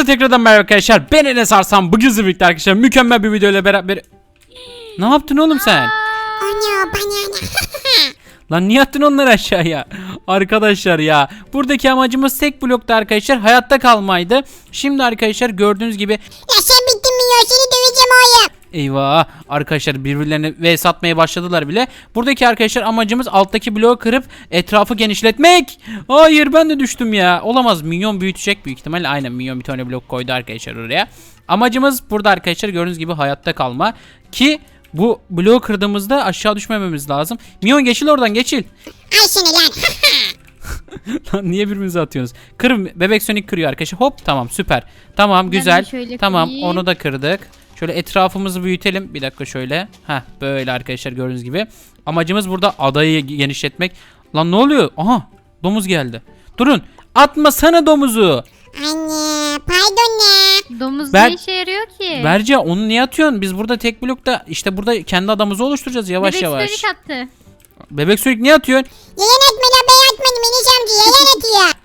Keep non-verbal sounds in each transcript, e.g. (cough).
Hepinize tekrardan merhaba arkadaşlar. Ben Enes Arslan. Bugün birlikte arkadaşlar mükemmel bir video ile beraber... Ne yaptın oğlum sen? Ana. (laughs) Lan niye attın onları aşağıya? Arkadaşlar ya. Buradaki amacımız tek blokta arkadaşlar hayatta kalmaydı. Şimdi arkadaşlar gördüğünüz gibi ya sen bittin mi ya seni döveceğim oğlum. Eyvah arkadaşlar birbirlerine ve satmaya başladılar bile. Buradaki arkadaşlar amacımız alttaki bloğu kırıp etrafı genişletmek. Hayır ben de düştüm ya. Olamaz minyon büyütecek büyük ihtimalle. Aynen minyon bir tane blok koydu arkadaşlar oraya. Amacımız burada arkadaşlar gördüğünüz gibi hayatta kalma. Ki bu bloğu kırdığımızda aşağı düşmememiz lazım. Minyon geçil oradan geçil. Ay seni lan. (laughs) Lan niye birbirinize atıyorsunuz? Kır bebek sönük kırıyor arkadaşlar. Hop tamam süper. Tamam de güzel. şöyle Tamam kırayım. onu da kırdık. Şöyle etrafımızı büyütelim. Bir dakika şöyle. Heh böyle arkadaşlar gördüğünüz gibi. Amacımız burada adayı genişletmek. Lan ne oluyor? Aha domuz geldi. Durun. Atmasana domuzu. Anne pardon ne? Domuz Ben- ne işe yarıyor ki? Berce onu niye atıyorsun? Biz burada tek blokta işte burada kendi adamımızı oluşturacağız yavaş Bebek yavaş. sönük attı. Bebek sönük niye atıyorsun? Yalan atma la ben atmadım Enes amca yalan atıyor.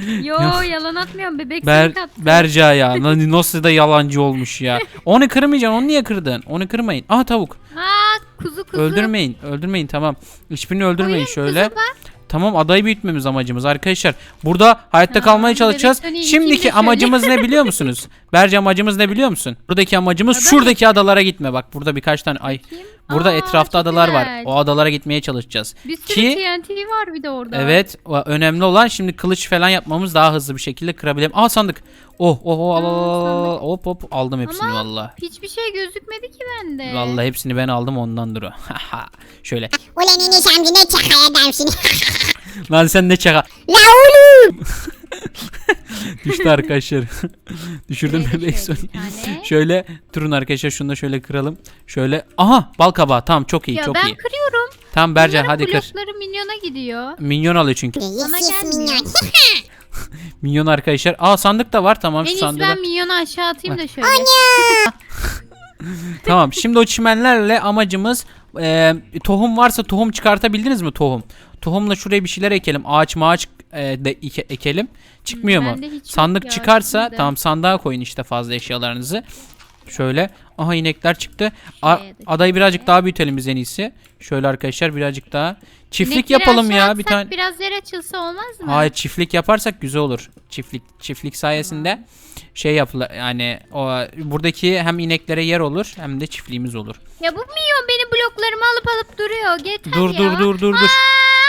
(laughs) Yo yalan atmıyorum bebek Ber, attı. Berca ya. (laughs) Lan Nasıl da yalancı olmuş ya. (laughs) Onu kırmayacaksın. Onu niye kırdın? Onu kırmayın. Aha tavuk. Aa kuzu kuzu. Öldürmeyin. Öldürmeyin tamam. Hiçbirini öldürmeyin Koyun şöyle. kuzu bak. Tamam adayı büyütmemiz amacımız arkadaşlar. Burada hayatta Ha, kalmaya bebek çalışacağız. Sony'yi Şimdiki ikili şöyle. amacımız ne biliyor musunuz? Berce amacımız ne biliyor musun? Buradaki amacımız Ada şuradaki adalara gitme. Bak burada birkaç tane ay. Burada Aa, etrafta çok adalar var. güzel. O adalara gitmeye çalışacağız. Bir sürü Ki TNT var bir de orada. evet o önemli olan şimdi kılıç falan yapmamız daha hızlı bir şekilde kırabilelim. Aa sandık. Oh oh oh al al al, al, al. Hop hop aldım hepsini Ama- valla. Hiçbir şey gözükmedi ki bende. Vallahi hepsini ben aldım ondandır o. (laughs) Şöyle. Ulan Enes amca ne çakal adamsın. (laughs) Lan sen ne çaka. la oğlum. (laughs) (laughs) Düştü arkadaşlar. (laughs) Düşürdüm bebek şöyle Sony. (laughs) Şöyle durun arkadaşlar şunu da şöyle kıralım. Şöyle. Aha bal kabağı tamam çok iyi Ya çok ben iyi. kırıyorum. Tamam Berce Bunların hadi kır. blokları minyona gidiyor. Minyon alıyor çünkü. Yes Bana yes gelmiyor. minyon. Minyon arkadaşlar. Aa sandık da var tamam En şu iyisi sandığı. da- ben minyonu aşağı atayım da şöyle. Tamam şimdi o çimenlerle amacımız e, tohum varsa tohum çıkartabildiniz mi tohum? Tohumla şuraya bir şeyler ekelim. Ağaç maaç e, de eke- ekelim. Çıkmıyor Hmm, mu? Sandık ya, çıkarsa çıkmadı. tamam sandığa koyun işte fazla eşyalarınızı. Şöyle. Aha inekler çıktı. A- adayı birazcık daha büyütelim biz en iyisi. Şöyle arkadaşlar birazcık daha. Çiftlik İnekleri yapalım ya bir tane. Biraz yer açılsa olmaz mı? Hayır çiftlik yaparsak güzel olur. Çiftlik çiftlik sayesinde şey yapılır yani o buradaki hem ineklere yer olur hem de çiftliğimiz olur. Ya bu minyon benim bloklarımı alıp alıp duruyor. Yeter Dur ya. dur dur dur dur. Aa!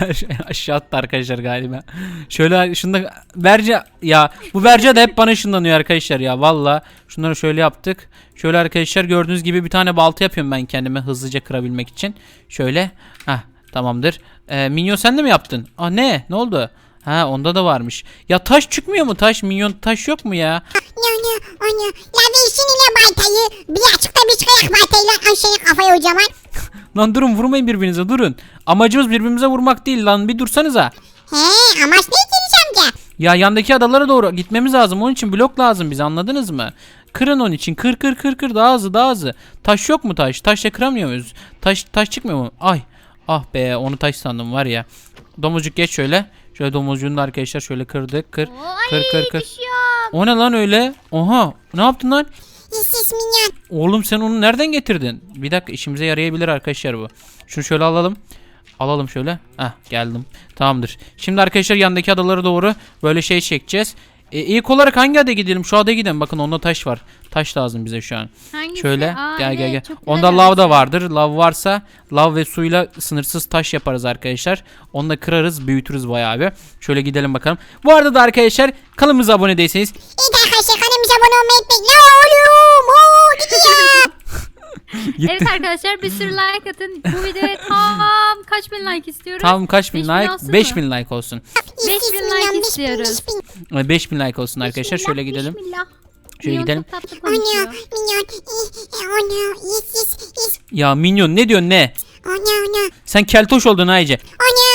(laughs) Aşağı attı arkadaşlar galiba. Şöyle şunda Berce ya bu Berce de hep bana ışınlanıyor arkadaşlar ya valla. Şunları şöyle yaptık. Şöyle arkadaşlar gördüğünüz gibi bir tane balta yapıyorum ben kendime hızlıca kırabilmek için. Şöyle. Hah tamamdır. Ee, minyon sen de mi yaptın? Ah ne? Ne oldu? Ha onda da varmış. Ya taş çıkmıyor mu taş? Minyon taş yok mu ya? Ana ana. Ya versene la baltayı. Birazcık da bir çıkayak baltayla. Ay senin kafayı o zaman. Lan durun vurmayın birbirinize durun. Amacımız birbirimize vurmak değil lan bir dursanıza. He amaç ne Enes amca? Ya yandaki adalara doğru gitmemiz lazım. Onun için blok lazım bize anladınız mı? Kırın onun için. Kır kır kır kır daha hızlı daha hızlı. Taş yok mu taş? Taşla kıramıyor muyuz? Taş taş çıkmıyor mu? Ay. Ah be onu taş sandım var ya. Domuzcuk geç şöyle. Şöyle domuzcuğunu da arkadaşlar şöyle kırdık. Kır. Kır kır kır. O ne lan öyle? Oha. Ne yaptın lan? Yes minyon. Oğlum sen onu nereden getirdin? Bir dakika işimize yarayabilir arkadaşlar bu. Şunu şöyle alalım. Alalım şöyle. Heh geldim. Tamamdır. Şimdi arkadaşlar yandaki adalara doğru böyle şey çekeceğiz. E, ilk olarak hangi adaya gidelim? Şu adaya gidelim. Bakın onda taş var. Taş lazım bize şu an. Hangisi? Şöyle Aa, gel gel evet, gel. çok güzel Onda lav da vardır. Lav varsa lav ve suyla sınırsız taş yaparız arkadaşlar. Onu da kırarız, büyütürüz bayağı bir. Şöyle gidelim bakalım. Bu arada da arkadaşlar kanalımıza abone değilseniz İyi arkadaşlar kanalımıza abone olmayı. La oğlum. Oo gidiyor. gitti. (laughs) Evet arkadaşlar bir sürü like atın. Bu videoya tam kaç bin like istiyoruz? Tam kaç bin 5000 like? olsun mu? 5000 like olsun. Yes, yes, 5000 minyon, like istiyoruz. beş bin. Ee, 5000 like olsun arkadaşlar. Şöyle gidelim. Bismillah. Şöyle Minyon gidelim. çok tatlı Ana konuşuyor. minyon. Eh, eh, Ana yes yes yes. Ya minyon ne diyorsun ne? Ana ana. Sen keltoş oldun Ayce. Ana.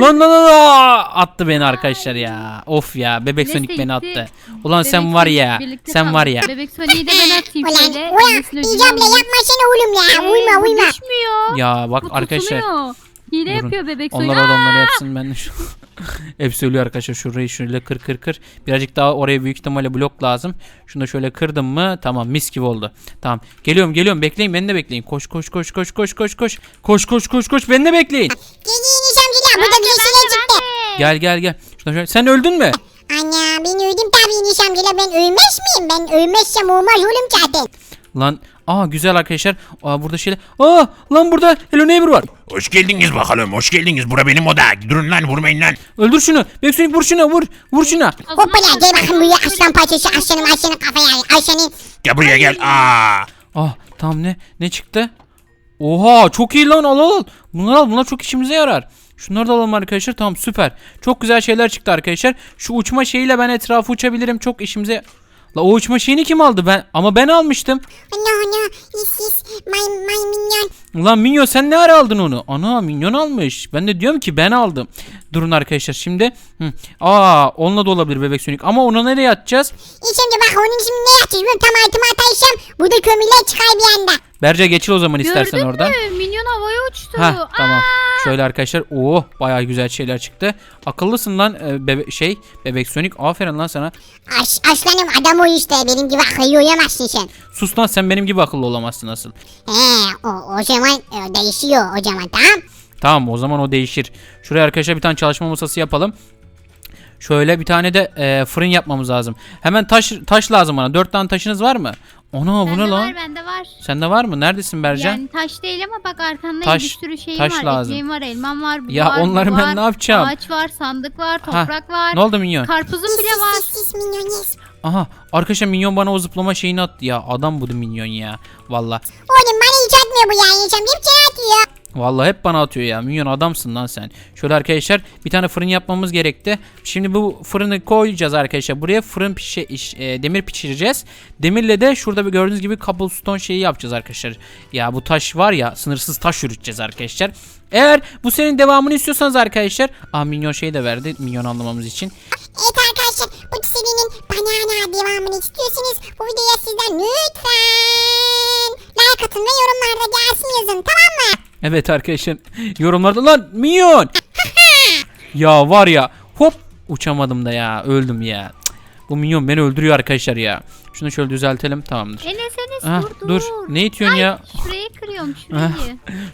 Lan lan lan attı beni arkadaşlar ya. Of ya bebek Neyse, Sonic beni gitti. attı. Ulan sen Bebek var Sonic ya. birlikte Sen var kaldı. ya. Bebek Sonic'i de ben atayım Ulan şöyle. ulan. Enes'in ödülü İcamla olmuş. yapmasana oğlum ya. Ee, Uyma bu uyma. Düşmüyor. Ya bak Bu arkadaşlar. tutuluyor. Hile Durun. yapıyor bebek Sonic. Onlar orada onları yapsın ben de şu. (laughs) Hepsi ölüyor arkadaşlar. Şurayı şöyle kır kır kır. Birazcık daha oraya büyük ihtimalle blok lazım. Şunu da şöyle kırdım mı? Tamam mis gibi oldu. Tamam. Geliyorum geliyorum. Bekleyin beni de bekleyin. Koş koş koş koş koş koş koş. Koş koş koş koş. Beni de bekleyin. Geliyor Ben de, şeyler çıktı. Gel gel gel. Şuna şöyle. Sen öldün mü? Ana ben öldüm tabii Enes amcalar ben ölmez miyim? Ben ölmezsem olmaz oğlum zaten. Lan Aa güzel arkadaşlar. Aa burada şeyler. Aa lan burada Hello Neighbor var. Hoş geldiniz bakalım. Hoş geldiniz. Bura benim oda. Durun lan vurmayın lan. Öldür şunu. Beksonik vur şuna vur. Vur şuna. Hoppala gel bakın buraya aslan parçası aslanım aslanın kafaya aslanın. Gel buraya gel. Aa. Ah tamam ne? Ne çıktı? Oha çok iyi lan al al al. Bunlar al bunlar çok işimize yarar. Şunları da alalım arkadaşlar tamam süper. Çok güzel şeyler çıktı arkadaşlar. Şu uçma şeyiyle ben etrafı uçabilirim çok işimize... La o uçma şeyini kim aldı ben? Ama ben almıştım. Ana ana yes yes my my minyon. Ulan Minyon sen ne ara aldın onu? Ana Minyon almış. Ben de diyorum ki ben aldım. Durun arkadaşlar şimdi. Hı. Aa onunla da olabilir bebek sönük. Ama onu nereye atacağız? Amca bak onun şimdi ne yapacağız ben tam altıma ataysam burada kömürler çıkar bir anda. Berce geçil o zaman istersen Gördün oradan. mü? Minyon havaya uçtu. Ha tamam. Aa, Şöyle arkadaşlar. Oo bayağı güzel şeyler çıktı. Akıllısın lan e, bebe şey bebek Sonic. Aferin lan sana. As, aslanım adam o işte benim gibi akıllı uyuyamazsın sen. Sus lan sen benim gibi akıllı olamazsın nasıl. He o, o zaman e, değişiyor o zaman tamam. Tamam o zaman o değişir. Şuraya arkadaşlar bir tane çalışma masası yapalım. Şöyle bir tane de e, fırın yapmamız lazım. Hemen taş taş lazım bana. Dört tane taşınız var mı? Ana bu ne lan? var bende var. Sende var mı? Neredesin Bercan? Yani taş değil ama bak arkanda Taş- bir sürü şeyim taş var. lazım. Ekmeğim var, elmam var, bu Ya var, bu onları ben var. ne yapacağım? Ağaç var, sandık var, Ha, toprak var. Ne oldu minyon? Karpuzum bile var. Aha arkadaşlar minyon bana o zıplama şeyini attı ya. Adam bu minyon ya. Valla. Oğlum hiç bu ya Enes amca hep sana atıyor. Vallahi hep bana atıyor ya. Minyon adamsın lan sen. Şöyle arkadaşlar bir tane fırın yapmamız gerekti. Şimdi bu fırını koyacağız arkadaşlar. Buraya fırın pişe, iş- e, demir pişireceğiz. Demirle de şurada bir gördüğünüz gibi cobblestone şeyi yapacağız arkadaşlar. Ya bu taş var ya sınırsız taş yürüteceğiz arkadaşlar. Eğer bu senin devamını istiyorsanız arkadaşlar. Aa minyon şey de verdi. Minyon anlamamız için. Evet arkadaşlar bu serinin banana devamını istiyorsanız bu videoya sizden lütfen like atın ve yorumlarda gelsin yazın tamam mı? Evet arkadaşlar yorumlarda lan minyon. (laughs) ya var ya hop uçamadım da ya öldüm ya. Cık, Bu minyon beni öldürüyor arkadaşlar ya. Şunu şöyle düzeltelim tamamdır. Enes Enes Ah, dur dur. dur. Ne itiyorsun ya? Şurayı kırıyorum şurayı.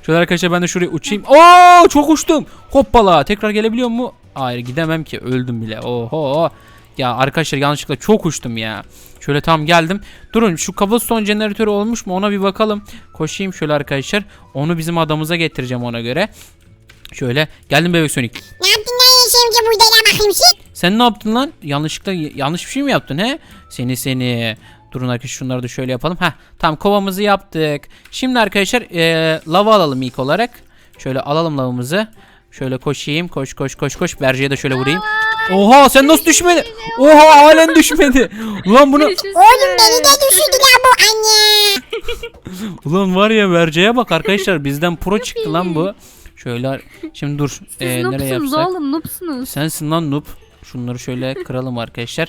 Şöyle arkadaşlar ben de şuraya uçayım. Oo çok uçtum. Hoppala. Tekrar gelebiliyor mu? Hayır gidemem ki. Öldüm bile. Oho. Ya arkadaşlar yanlışlıkla çok uçtum ya. Şöyle tam geldim. Durun şu cobblestone jeneratörü olmuş mu ona bir bakalım. Koşayım şöyle arkadaşlar. Onu bizim adamıza getireceğim ona göre. Şöyle geldim bebek sönük. Ne yaptın lan amca burada ya bakayım sen? Sen ne yaptın lan? Yanlışlıkla yanlış bir şey mi yaptın he? Seni seni. Durun arkadaşlar şunları da şöyle yapalım. Heh tamam kovamızı yaptık. Şimdi arkadaşlar eee, lava alalım ilk olarak. Şöyle alalım lavamızı. Şöyle koşayım. Koş koş koş koş. Berce'ye de şöyle vurayım. Oha sen nasıl düşmedin? Oha halen düşmedi. (laughs) Ulan bunu. Oğlum beni de düşürdü ya bu anne. (laughs) ulan var ya Berce'ye bak arkadaşlar bizden pro çıktı lan bu. Şöyle şimdi dur. Siz Ee, nereye yapsak? oğlum noobsunuz. Sensin lan noob. Şunları şöyle kıralım arkadaşlar.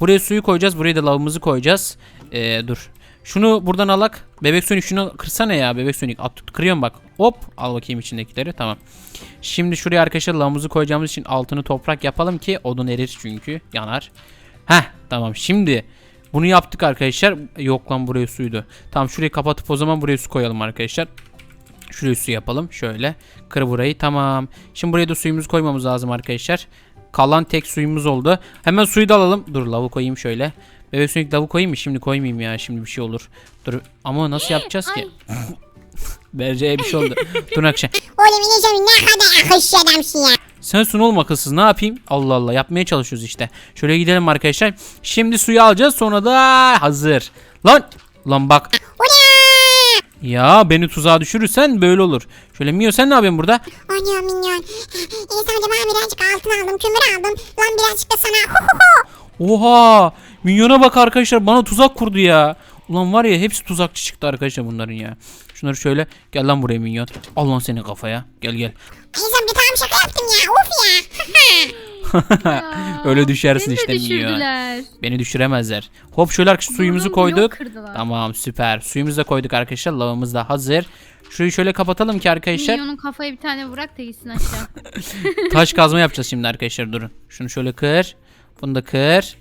Buraya suyu koyacağız. Buraya da lavımızı koyacağız. Ee, dur. Şunu buradan alak. Bebek sönük şunu kırsana ya bebek sönük. At, kırıyorum bak. Hop al bakayım içindekileri. Tamam. Şimdi şuraya arkadaşlar lavımızı koyacağımız için altını toprak yapalım ki odun erir çünkü yanar. Heh tamam şimdi bunu yaptık arkadaşlar. Yok lan buraya suydu. Tamam şurayı kapatıp o zaman buraya su koyalım arkadaşlar. Şuraya su yapalım. Şöyle. Kır burayı. Tamam. Şimdi buraya da suyumuzu koymamız lazım arkadaşlar. Kalan tek suyumuz oldu. Hemen suyu da alalım. Dur lavu koyayım şöyle. Bebek suyuk lavu koyayım mı? Şimdi koymayayım ya. Şimdi bir şey olur. Dur. Ama nasıl yapacağız ki? Berce'ye bir şey oldu. (laughs) Dur akşam. Oğlum amca ne kadar akılsız adamsın ya. Sen sun olma akılsız. Ne yapayım? Allah Allah. Yapmaya çalışıyoruz işte. Şöyle gidelim arkadaşlar. Şimdi suyu alacağız. Sonra da hazır. Lan. Lan bak. Ya beni tuzağa düşürürsen böyle olur. Şöyle Mio sen ne yapıyorsun burada? Oğlum minyon. Enes amca ben birazcık altın aldım kömür aldım. Lan birazcık da sana. Oha! Minyona bak arkadaşlar bana tuzak kurdu ya. Ulan var ya hepsi tuzakçı çıktı arkadaşlar bunların ya. Şunları şöyle gel lan buraya minyon. Al lan senin kafaya. Gel gel. Enes amca tamam şaka yaptım ya. Of ya. (laughs) Ya, Öyle düşersin işte Minyon. Beni düşüremezler. Hop şöyle arkadaşlar suyumuzu koyduk. Tamam süper. Suyumuzu da koyduk arkadaşlar. Lavamız da hazır. Şurayı şöyle kapatalım ki arkadaşlar. Minyonun kafaya bir tane bırak da gitsin aşağı. (laughs) Taş kazma yapacağız şimdi arkadaşlar durun. Şunu şöyle kır. Bunu da kır.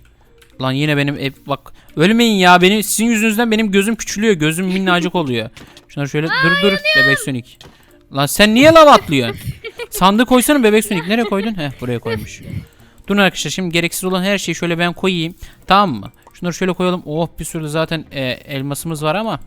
Lan yine benim ev bak ölmeyin ya benim sizin yüzünüzden benim gözüm küçülüyor. Gözüm minnacık oluyor. Şunları şöyle dur dur bebek sönük. Lan sen niye lav atlıyorsun? Sandığı koysana bebek sönük. Nereye koydun? Heh buraya koymuş. Durun arkadaşlar şimdi gereksiz olan her şeyi şöyle ben koyayım. Tamam mı? Şunları şöyle koyalım. Oh bir sürü zaten e, elmasımız var ama.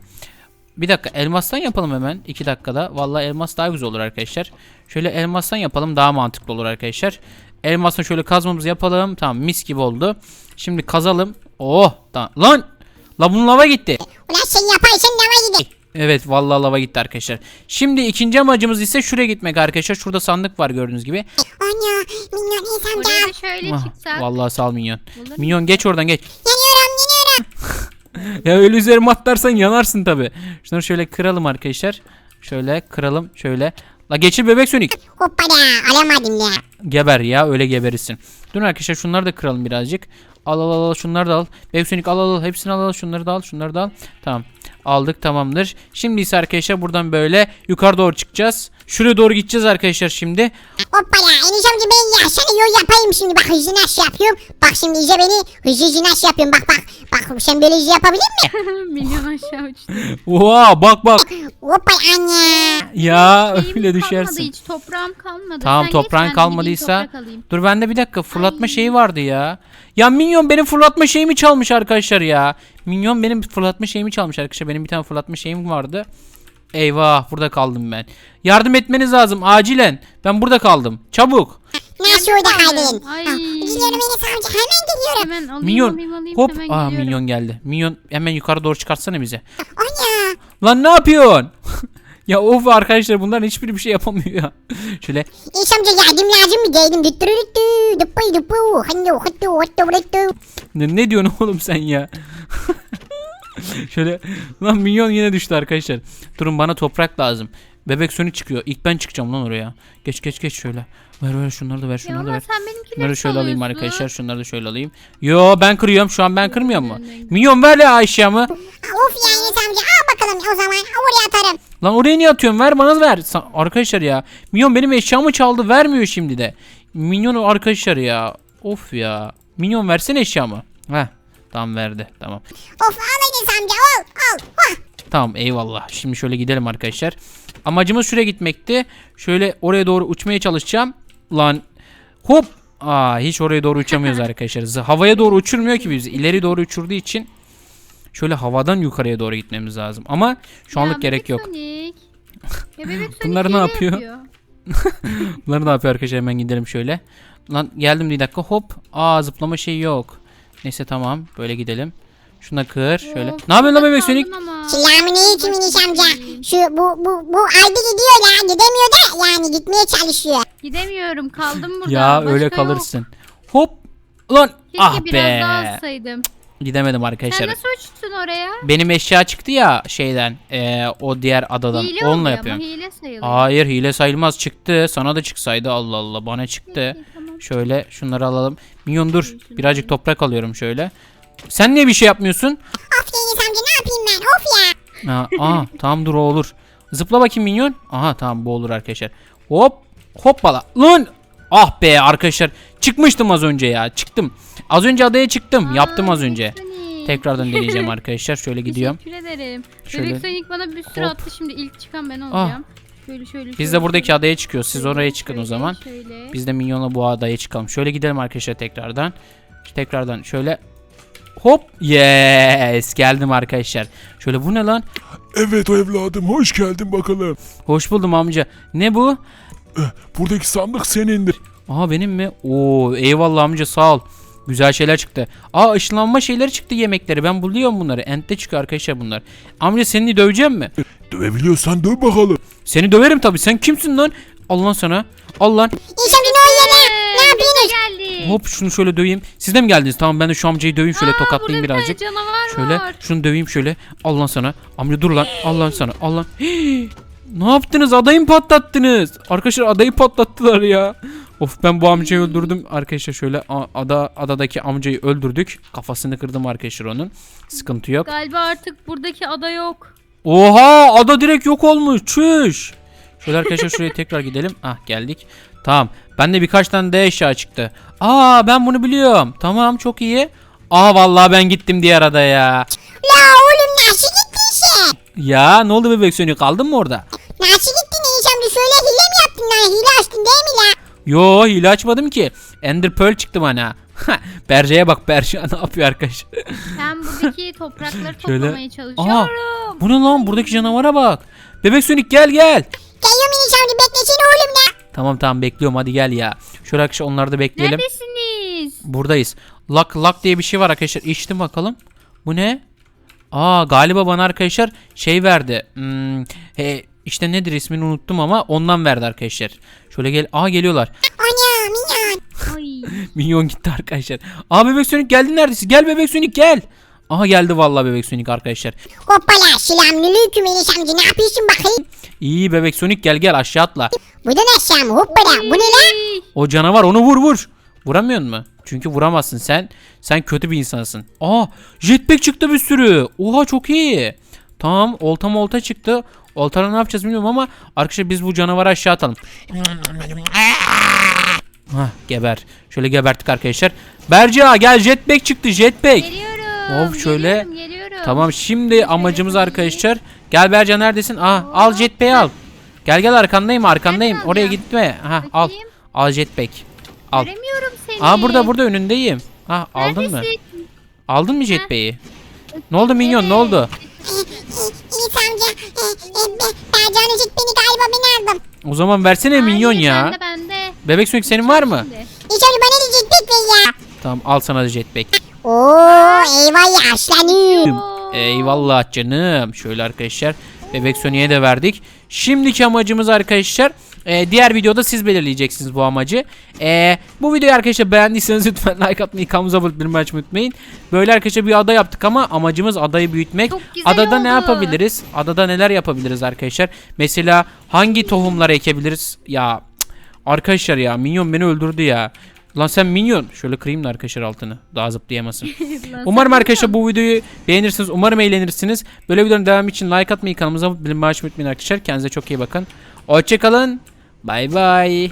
Bir dakika elmastan yapalım hemen 2 dakikada. Vallahi elmas daha güzel olur arkadaşlar. Şöyle elmastan yapalım daha mantıklı olur arkadaşlar. Elmastan şöyle kazmamızı yapalım. Tamam mis gibi oldu. Şimdi kazalım. Oh tamam. Lan! La bunun lava gitti. Ulan sen yaparsan lava gider. Evet vallahi lava gitti arkadaşlar. Şimdi ikinci amacımız ise şuraya gitmek arkadaşlar. Şurada sandık var gördüğünüz gibi. Ana minyon Enes amca. Oraya da şöyle Ah, çıksak. vallahi sal minyon. Olur mu? Minyon geç oradan geç. Yanıyorum yanıyorum. (laughs) Ya öyle üzerime atlarsan yanarsın tabi. Şunları şöyle kıralım arkadaşlar. Şöyle kıralım şöyle. La geçir bebek sönük. Hoppala alamadım ya. Geber ya öyle geberirsin. Dur arkadaşlar şunları da kıralım birazcık. Al al al al şunları da al. Bebek sönük al al al hepsini al al şunları da al şunları da al. Tamam. Aldık tamamdır. Şimdi ise arkadaşlar buradan böyle yukarı doğru çıkacağız. Şuraya doğru gideceğiz arkadaşlar şimdi. Hoppala Enes amca ben ya sana yol yapayım şimdi bak hızlı nasıl yapıyorum. Bak şimdi iyice beni hızlı hızlı nasıl yapıyorum bak bak. Bak sen böyle hızlı yapabilir misin? (laughs) Minyon aşağı uçtu. Oha bak bak. Hoppala anne. Ya Şeyim (laughs) öyle kalmadı düşersin. hiç toprağım kalmadı. Tamam Sen geç, toprağın ben de kalmadıysa gideyim toprak alayım. dur bende bir dakika fırlatma Ay. şeyi vardı ya. Ya Minyon benim fırlatma şeyimi çalmış arkadaşlar ya. Minyon benim fırlatma şeyimi çalmış arkadaşlar. Benim bir tane fırlatma şeyim vardı. Eyvah burada kaldım ben. Yardım etmeniz lazım acilen. Ben burada kaldım. Çabuk. Nasıl orada kaldın? Ay. Enes amca hemen geliyorum. Hemen alayım Minyon alayım alayım hop. hemen Aa. Minyon geldi. Minyon hemen yukarı doğru çıkartsana bize. Ana. Lan ne yapıyorsun? (laughs) ya of arkadaşlar bunların hiçbiri bir şey yapamıyor ya. (laughs) Şöyle Enes amca yardım lazım mı? Geldim. Düttürü düttü. Hanyo. Ne, ne diyorsun oğlum sen ya? (laughs) Şöyle lan minyon yine düştü arkadaşlar. Durun bana toprak lazım. Bebek sönük çıkıyor. İlk ben çıkacağım lan oraya. Geç geç geç şöyle. Ver ver şunları da ver şunları da ver. sen benimkileri Şunları şöyle alayım çalıyorsun. arkadaşlar. Şunları da şöyle alayım. Yo ben kırıyorum. Şu an ben kırmıyor mu? Minyon ver ya eşyamı. Of ya Enes amca al bakalım o zaman oraya atarım. Lan oraya niye atıyorsun? Ver bana ver. Sa- Arkadaşlar ya. Minyon benim eşyamı çaldı. Vermiyor şimdi de. Minyon arkadaşlar ya. Of ya. Minyon versene eşyamı. Heh. Tamam verdi. Tamam. Of al Enes amca al al. Hah. Tamam eyvallah. Şimdi şöyle gidelim arkadaşlar. Amacımız şuraya gitmekti. Şöyle oraya doğru uçmaya çalışacağım. Lan hop. Aa hiç oraya doğru uçamıyoruz (laughs) arkadaşlar. Havaya doğru uçurmuyor ki biz. İleri doğru uçurduğu için şöyle havadan yukarıya doğru gitmemiz lazım. Ama şu anlık Ya gerek yok. Sonic. Ya (laughs) Bunları ne hile yapıyor? (laughs) Bunları ne yapıyor arkadaşlar hemen gidelim şöyle. Lan geldim bir dakika hop. Aa zıplama şeyi yok. Neyse tamam böyle gidelim. Şuna kır şöyle. Ne yapıyorsun lan bebek ama. Selamünaleyküm Enes amca. Şu bu bu bu ayda gidiyor ya gidemiyor da yani gitmeye çalışıyor. Gidemiyorum kaldım burada. Ya Başka öyle yok. kalırsın. Hop. Lan Keşke ah biraz be. daha alsaydım. Gidemedim Sen arkadaşlar. nasıl uçtun oraya? Benim eşya çıktı ya şeyden eee, o diğer adadan. Hile Onunla oluyor yapıyorum. ama hile sayılıyor. Hayır hile sayılmaz çıktı. Sana da çıksaydı Allah Allah bana çıktı. Şöyle şunları alalım. Minyon dur. Birazcık toprak alıyorum şöyle. Sen niye bir şey yapmıyorsun? Of Enes amca ne yapayım ben of ya. Ha, aa, tamam dur o olur. Zıpla bakayım minyon. Aha tamam bu olur arkadaşlar. Hop. Hoppala. Lan. Ah be arkadaşlar. Çıkmıştım az önce ya. Çıktım. Az önce adaya çıktım. Yaptım az Aa, önce. Tekrardan (laughs) deneyeceğim arkadaşlar. Şöyle gidiyorum. Teşekkür ederim. Şöyle. Bebek Sonic bana bir sürü Hop. attı şimdi ilk çıkan ben olacağım. Şöyle şöyle. Biz şöyle, de buradaki şöyle. adaya çıkıyoruz. Siz Şöyle, oraya çıkın o şöyle, zaman. Şöyle. Biz de minyonla bu adaya çıkalım. Şöyle gidelim arkadaşlar tekrardan. Tekrardan şöyle. Hop. Yes. Geldim arkadaşlar. Şöyle bu ne lan? Evet evladım hoş geldin bakalım. Hoş buldum amca. Ne bu? Buradaki sandık senindir. Aha benim mi? Oo eyvallah amca sağ ol. Güzel şeyler çıktı. Aa ışınlanma şeyleri çıktı yemekleri. Ben buluyorum bunları. Ent'te çıkıyor arkadaşlar bunlar. Amca seni döveceğim mi? Dövebiliyorsan döv bakalım. Seni döverim tabii. Sen kimsin lan? Al lan sana. Al lan. Amca ne yapıyorsunuz? Hop şunu şöyle döveyim. Siz de mi geldiniz? Tamam ben de şu amcayı döveyim şöyle tokatlayayım birazcık. canavar Şöyle var. şunu döveyim şöyle. Al lan sana. Amca dur lan. Al lan sana. Al lan. (gasps) Ne yaptınız? Adayı mı patlattınız? Arkadaşlar adayı patlattılar ya. Of ben bu amcayı öldürdüm. Arkadaşlar şöyle a- ada adadaki amcayı öldürdük. Kafasını kırdım arkadaşlar onun. Sıkıntı yok. Galiba artık buradaki ada yok. Oha ada direkt yok olmuş. Çüş. Şöyle arkadaşlar şuraya tekrar gidelim. Ah geldik. Tamam. Bende birkaç tane de eşya çıktı. Aa ben bunu biliyorum. Tamam çok iyi. Aa vallahi ben gittim diğer adaya. La oğlum nasıl gittin sen? Ya ne oldu bebek sönüyor kaldın mı orada? Nasıl gittin Enes amca şöyle hile mi yaptın lan hile açtın değil mi la? Yo hile açmadım ki. Ender Pearl çıktı bana. (laughs) Berce'ye bak Berce ne yapıyor arkadaşlar. Ben buradaki toprakları (laughs) Şöyle- toplamaya çalışıyorum. Bu ne lan buradaki canavara bak. Bebek Sonic gel gel. Geliyorum Enes amca beklesene oğlum la. Tamam tamam bekliyorum hadi gel ya. Şöyle arkadaşlar onları da bekleyelim. Neredesiniz? Buradayız. Lock lock diye bir şey var arkadaşlar. İçtim bakalım. Bu ne? Aa galiba bana arkadaşlar şey verdi. Hmm, he, işte nedir ismini unuttum ama ondan verdi arkadaşlar. Şöyle gel. Aa geliyorlar. Ana minyan. Ay. (laughs) Minyon gitti arkadaşlar. Aa bebek Sonic geldin neredesin? Gel bebek Sonic gel. Aha geldi vallahi bebek Sonic arkadaşlar. Hoppala selamünaleyküm Enes amca ne yapıyorsun bakayım? İyi bebek Sonic gel gel aşağı atla. Bu da ne aşağı mı hoppala bu ne la? O canavar onu vur vur. Vuramıyor mu? Çünkü vuramazsın sen. Sen kötü bir insansın. Aa jetpack çıktı bir sürü. Oha çok iyi. Tamam olta molta çıktı. Oltayla ne yapacağız bilmiyorum ama arkadaşlar biz bu canavarı aşağı atalım. Hah geber. Şöyle geberttik arkadaşlar. Berca gel jetpack çıktı jetpack. Geliyorum. Hop, şöyle. Geliyorum, geliyorum. Tamam şimdi amacımız arkadaşlar. Gel Berca neredesin? Aa al jetpack'i al. Gel gel arkandayım arkandayım. Nereden Oraya alacağım? gitme. Ha al. Bakayım. Al jetpack. Al. Göremiyorum seni. Aa burada burada önündeyim. Ha aldın mı? Neredesin? Aldın mı jetpack'i? Ne oldu minyon ne oldu? Enes amca e, e, be, Bercan'ın jet beni galiba ben aldım. O zaman versene minyon Hayır, ya. Bende bende. Bebek Sonic senin var mı? Şimdi. Bana da jet ver ya. Tamam al sana da jetpack. Oo eyvallah aslanım. Oo. Eyvallah canım. Şöyle arkadaşlar Bebek Sonic'e de verdik. Şimdiki amacımız arkadaşlar e, diğer videoda siz belirleyeceksiniz bu amacı. E, bu videoyu arkadaşlar beğendiyseniz lütfen (laughs) like atmayı, kanalımıza abone olmayı açmayı unutmayın. Böyle arkadaşlar bir ada yaptık ama amacımız adayı büyütmek. Çok güzel Adada ne oldu. yapabiliriz? Adada neler yapabiliriz arkadaşlar? Mesela hangi tohumları ekebiliriz? Ya arkadaşlar ya minyon beni öldürdü ya. Lan sen minyon. Şöyle kırayım da arkadaşlar altını. Daha zıplayamasın. (laughs) Umarım arkadaşlar bu videoyu beğenirsiniz. Umarım eğlenirsiniz. Böyle videoların devamı için like atmayı, kanalımıza abone olmayı unutmayın arkadaşlar. Kendinize çok iyi bakın. Hoşçakalın. Bay bay.